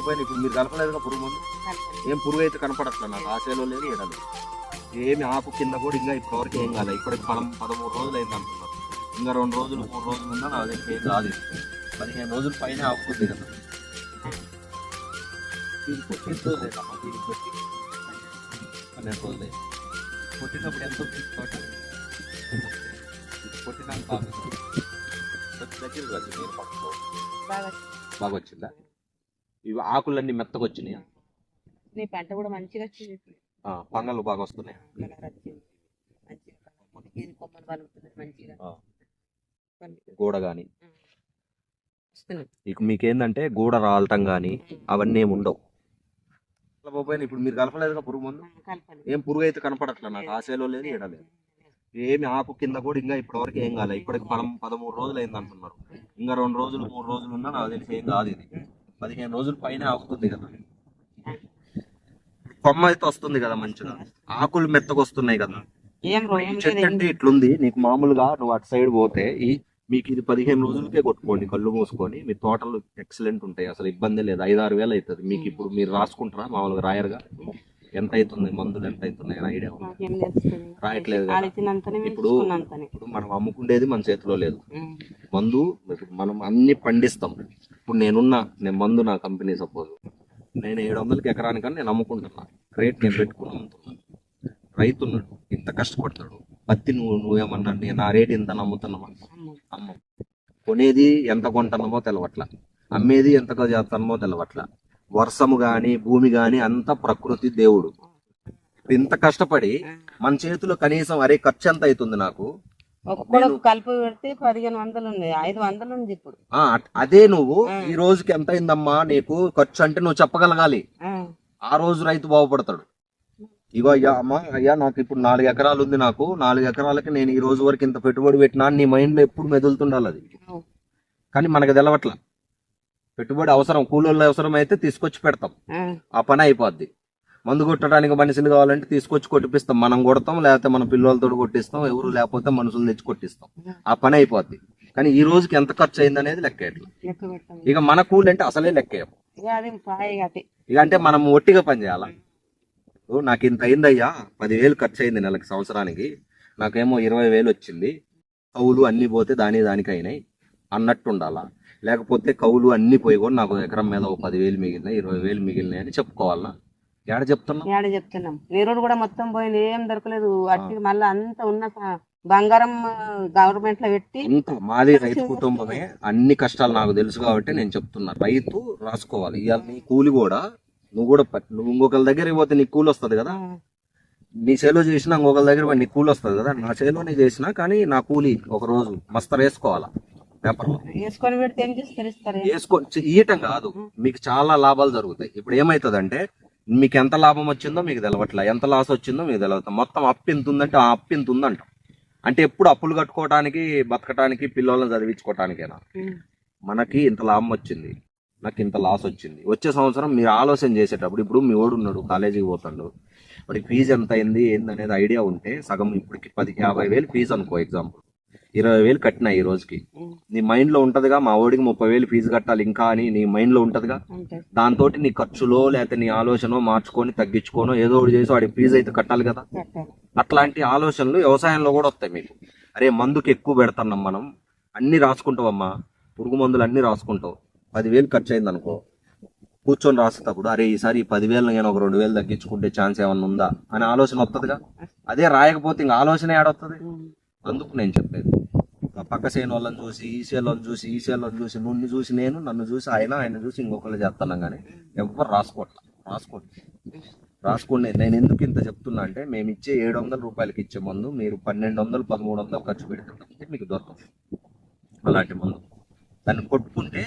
కలపకపోయినా ఇప్పుడు మీరు కలపలేదుగా పురుగు మందు? ఏం పురుగు అయితే కనపడట్లా నాకు. ఆశలో లేదు ఏడలేదు ఏమి ఆకు కింద కూడా ఇంకా ఇప్పటివరకు ఏం కాలేదు ఇప్పటికి పదం పదమూడు రోజులు అయింది అంటున్నారు. ఇంకా రెండు రోజులు మూడు రోజులు ఉన్నా నాకు తెలిసి ఏం కాదు. పదిహేను రోజుల పైన ఆకుతుంది కదా. దీనికి కొట్టిందో లేదమ్మా దీనికి కొట్టి. పన్నెండు రోజులు అయింది. కొట్టినప్పుడు ఎంత కొట్టినాక కొంచెం దగ్గరికి వచ్చింది? నేను బాగా వచ్చిందా? ఇవి ఆకులన్నీ మెత్తగా వచ్చినాయి నీ పంట కూడా మంచిగా వచ్చింది. పంగలు బాగా వస్తున్నాయి. మంచిగా. గోడ కానీ ఉం. వస్తున్నాయి. ఇక మీకేందంటే గోడ రాలటం కానీ అవన్నీ ఏమి ఉండవు. కలపకపోయినా ఇప్పుడు మీరు కలపలేదుగా పురుగు మందు? ఏం పురుగు అయితే కనపడట్లా నాకు? ఆశలో లేదు ఏడలేదు ఏమి ఆకు కింద కూడా ఇంకా ఇప్పటివరకు ఏం కాలేదు ఇప్పటికి పదం పదమూడు రోజులు అయింది అంటున్నారు. ఇంకా రెండు రోజులు మూడు రోజులు ఉన్నా నాకు తెలిసి ఏం కాదు ఇది. పదిహేను రోజుల పైన ఆకుతుంది కదా. కొమ్మ అయితే వస్తుంది కదా మంచిగా. ఆకులు మెత్తగా వస్తున్నాయి కదా చెట్టు అంటే ఇట్లుంది. నీకు మామూలుగా నువ్వు అటు సైడ్ పోతే ఈ మీకు ఇది పదిహేను రోజులకే కొట్టుకోండి కళ్ళు మూసుకొని. మీ తోటలు ఎక్సలెంట్ ఉంటాయి. అసలు ఇబ్బంది లేదు. ఐదు ఆరు వేలు అవుతుంది. మీకు ఇప్పుడు మీరు రాసుకుంటారా? మామూలుగా రాయరుగా? ఎంత అవుతుంది? మందులు ఎంత అవుతున్నాయి? ఐడియా రాయట్లేదు ఇప్పుడు ఇప్పుడు మనం అమ్ముకుండేది మన చేతిలో లేదు. మందు మనం అన్ని పండిస్తాం. ఇప్పుడు నేనున్న నేను మందు నా కంపెనీ సపోజ్. నేను ఏడు వందలకి ఎకరానికని నేను అమ్ముకుంటున్నా. రేట్ నేను పెట్టుకుని అమ్ముతున్నాను. రైతు ఇంత కష్టపడతాడు. పత్తి నువ్వు నువ్వేమన్నా నేను నా రేట్ ఇంత నమ్ముతున్నామా? అమ్మ. కొనేది ఎంత కొంటున్నామో తెలవట్ల. అమ్మేది ఎంతగా చేస్తున్నామో తెలవట్ల. వర్షము గాని భూమి గాని అంత ప్రకృతి దేవుడు. ఇంత కష్టపడి మన చేతిలో కనీసం అరే ఖర్చు ఎంత అవుతుంది నాకు? కలుపు పెడితే పదిహేను వందలు ఉంది ఐదు వందలు ఉంది ఇప్పుడు. అదే నువ్వు ఈ రోజుకి ఎంత అయిందమ్మా నీకు ఖర్చు అంటే నువ్వు చెప్పగలగాలి. ఆ. రోజు రైతు బాగుపడతాడు. ఇగో అయ్యా అమ్మా అయ్యా నాకు ఇప్పుడు నాలుగు ఎకరాలు ఉంది నాకు. నాలుగు ఎకరాలకి నేను ఈ రోజు వరకు ఇంత పెట్టుబడి పెట్టినా నీ మైండ్లో ఎప్పుడు మెదులుతుండాలి అది. కానీ మనకు తెలవట్ల. పెట్టుబడి అవసరం కూలోళ్ళు అవసరం అయితే తీసుకొచ్చి పెడతాం. ఆ పని అయిపోద్ది. మందు కొట్టడానికి మనుషులు కావాలంటే తీసుకొచ్చి కొట్టిపిస్తాం. మనం కొడతాం లేకపోతే మన పిల్లలతో కొట్టిస్తాం ఎవరు లేకపోతే మనుషులు తెచ్చి కొట్టిస్తాం. ఆ పని అయిపోద్ది. కానీ ఈ రోజుకి ఎంత ఖర్చు అయింది అనేది లెక్క లెక్క ఇక మన కూలి అంటే అసలే లెక్కేయం ఇక అంటే మనం ఒట్టిగా పని చేయాలా? నాకు ఇంత అయిందయ్యా. పదివేలు ఖర్చు అయింది నెలకి సంవత్సరానికి. నాకేమో ఇరవై వేలు వచ్చింది. కవులు అన్ని పోతే దాని దానికి అయినాయి. అన్నట్టు ఉండాలా? లేకపోతే కవులు అన్ని పోయి కూడా నాకు ఎకరం మీద ఒక పదివేలు మిగిలినాయి ఇరవై వేలు మిగిలినాయి అని చెప్పుకోవాలా? ఏడ చెప్తున్నా ఏడ చెప్తున్నాం? నీరుడు కూడా మొత్తం పోయింది ఏం దొరకలేదు. అట్టి మళ్ళీ అంత ఉన్న బంగారం గవర్నమెంట్లో పెట్టి ఇంత మాది రైతు కుటుంబమే. అన్ని కష్టాలు నాకు తెలుసు కాబట్టి నేను చెప్తున్నా. రైతు రాసుకోవాలి. ఇవాళ నీ కూలి కూడా నువ్వు కూడా ప- నువ్వు ఇంకొకరి దగ్గరికి పోతే నీ కూలి వస్తుంది కదా? నీ చేలో చేసినా ఇంకొకరి దగ్గర పోయి నీ కూలి వస్తుంది కదా? నా చేలోనే చేసినా కానీ నా కూలి ఒక రోజు మస్తరు వేసుకోవాలా? పేపర్లో వేసుకొని పెడితే ఏం వేసుకో కాదు. మీకు చాలా లాభాలు జరుగుతాయి. ఇప్పుడు ఏమవుతుందంటే మీకు ఎంత లాభం వచ్చిందో మీకు తెలవట్లే. ఎంత లాస్ వచ్చిందో మీకు తెలవదు మొత్తం అప్పు ఇంత ఉందంటే ఆ అప్పు ఇంత ఉందంట. అంటే ఎప్పుడు అప్పులు కట్టుకోవడానికి బతకడానికి పిల్లలను చదివించుకోవటానికేనా. మనకి ఇంత లాభం వచ్చింది. నాకు ఇంత లాస్ వచ్చింది. వచ్చే సంవత్సరం మీరు ఆలోచన చేసేటప్పుడు ఇప్పుడు మీ ఓడు ఉన్నాడు కాలేజీకి పోతాడు. వాడికి ఫీజు ఎంత అయింది ఏంది అనేది ఐడియా ఉంటే సగం ఇప్పటికి పది యాభై వేలు ఫీజు అనుకో ఎగ్జాంపుల్ ఇరవై వేలు కట్టినా ఈ రోజుకి. నీ మైండ్లో ఉంటదిగా మా ఓడికి ముప్పై వేలు ఫీజు కట్టాలి ఇంకా అని నీ మైండ్లో ఉంటదిగా దాంతో నీ ఖర్చులో లేకపోతే నీ ఆలోచన మార్చుకొని తగ్గించుకోనో ఏదో ఒకటి చేసి వాడి ఫీజు అయితే కట్టాలి కదా? అట్లాంటి ఆలోచనలు వ్యవసాయంలో కూడా వస్తాయి మీకు. అరే మందుకి ఎక్కువ పెడుతున్నాం మనం. అన్ని రాసుకుంటావమ్మా. పురుగు మందులు అన్ని రాసుకుంటావు. పదివేలు ఖర్చు అయింది అనుకో. కూర్చొని రాసేటప్పుడు అరే ఈసారి ఈ పదివేలు నేను ఒక రెండు వేలు తగ్గించుకుంటే ఛాన్స్ ఏమన్నా ఉందా? అనే ఆలోచన వస్తుందిగా అదే రాయకపోతే ఇంకా ఆలోచన ఏడొస్తుంది. అందుకు నేను చెప్పేది. పక్క సేను వాళ్ళని చూసి ఈ సేలను చూసి ఈ సేలను చూసి నుండి చూసి నేను నన్ను చూసి ఆయన ఆయన చూసి ఇంకొకరు చేస్తున్నాం కానీ ఎవరు రాసుకోవట్లా రాసుకోండి రాసుకోండి. నేను ఎందుకు ఇంత చెప్తున్నా అంటే మేము ఇచ్చే ఏడు వందల రూపాయలకి ఇచ్చే మందు మీరు పన్నెండు వందలు పదమూడు వందలు ఖర్చు పెడుతుంటే మీకు దొరకదు. అలాంటి మందు. దాన్ని కొట్టుకుంటే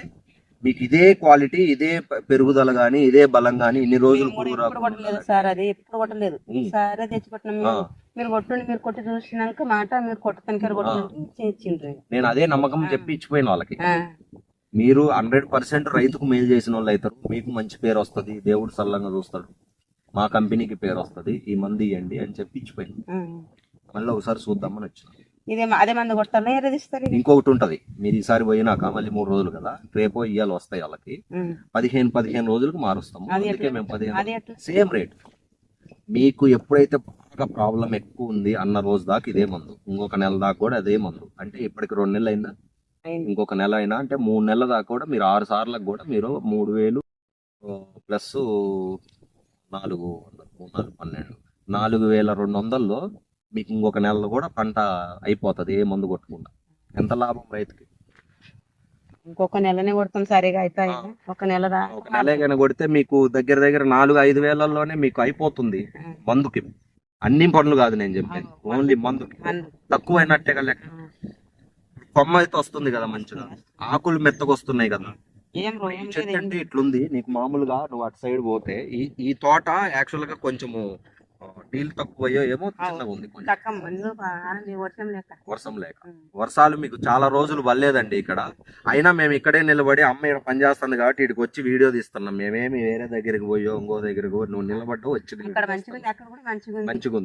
మీకు ఇదే క్వాలిటీ ఇదే పెరుగుదల కానీ ఇదే బలం కానీ ఇన్ని రోజులు పురుగు రాకుండా సార్ అది ఎప్పుడు కొట్టలేదు. సారే. మీరు కొట్టండి మీరు కొట్టి చూసినాక మాట మీరు కొట్టతానికి కొట్టడానికి ఇచ్చిండ్రు నేను అదే నమ్మకం చెప్పి ఇచ్చిపోయిన వాళ్ళకి. మీరు హండ్రెడ్ పర్సెంట్ రైతుకు మేలు చేసిన వాళ్ళు అవుతారు. మీకు మంచి పేరు వస్తుంది దేవుడు సల్లంగా చూస్తాడు. మా కంపెనీకి పేరు వస్తుంది ఈ మంది ఇవ్వండి అని చెప్పి ఇచ్చిపోయింది. మళ్ళీ ఒకసారి చూద్దామని వచ్చిన. ఇదే అదే మందు కొట్టాలి ఎరదిస్తారు ఇది? ఇంకొకటి ఉంటది. మీరు ఈసారి పోయినాక మళ్ళీ మూడు రోజులు కదా రేపో ఇయ్యాలు వస్తాయి వాళ్ళకి. పదిహేను పదిహేను రోజులకు మారుస్తాము. అది అందుకే మేము పదిహేను సేమ్ రేట్. మీకు ఎప్పుడైతే బాగా ప్రాబ్లం ఎక్కువ ఉంది అన్న రోజు దాకా ఇదే మందు. ఇంకొక నెల దాకా కూడా అదే మందు. అంటే ఇప్పటికి రెండు నెలలు అయింది. ఇంకొక నెల అయినా అంటే మూడు నెలల దాకా కూడా మీరు ఆరు సార్లకు కూడా మీరు మూడు వేలు ప్లస్ నాలుగు వందలు మూడు నాలుగు పన్నెండు నాలుగు వేల రెండు వందల్లో మీకు ఇంకొక నెలలో కూడా పంట అయిపోతుంది ఏ మందు కొట్టకుండా. ఎంత లాభం రైతుకి? ఇంకొక నెలనే కొడతాం సరిగా అయితే ఒక నెల ఒక నెల కనుక కొడితే మీకు దగ్గర దగ్గర నాలుగు ఐదు వేలల్లోనే మీకు అయిపోతుంది. మందుకి. అన్ని పనులు కాదు నేను చెప్పేది. ఓన్లీ మందుకి. మందు. తక్కువ అయినట్టే కదా లెక్క. కొమ్మ అయితే వస్తుంది కదా మంచిగా. ఆకులు మెత్తగా వస్తున్నాయి కదా చెట్టు అంటే ఇట్లుంది. నీకు మామూలుగా నువ్వు అటు సైడ్ పోతే ఈ ఈ తోట యాక్చువల్గా కొంచెము నీళ్ళు తక్కువ అయ్యో ఏమో చిన్నగా ఉంది కొంచెం. వర్షం లేక. వర్షాలు మీకు చాలా రోజులు పడలేదండి ఇక్కడ. అయినా మేము ఇక్కడే నిలబడి అమ్మ ఇక్కడ పనిచేస్తుంది కాబట్టి ఇక్కడికి వచ్చి వీడియో తీస్తున్నాం. మేమేమి వేరే దగ్గరికి పోయో ఇంకో దగ్గరికి నువ్వు నిలబడ్డా వచ్చి ఇక్కడ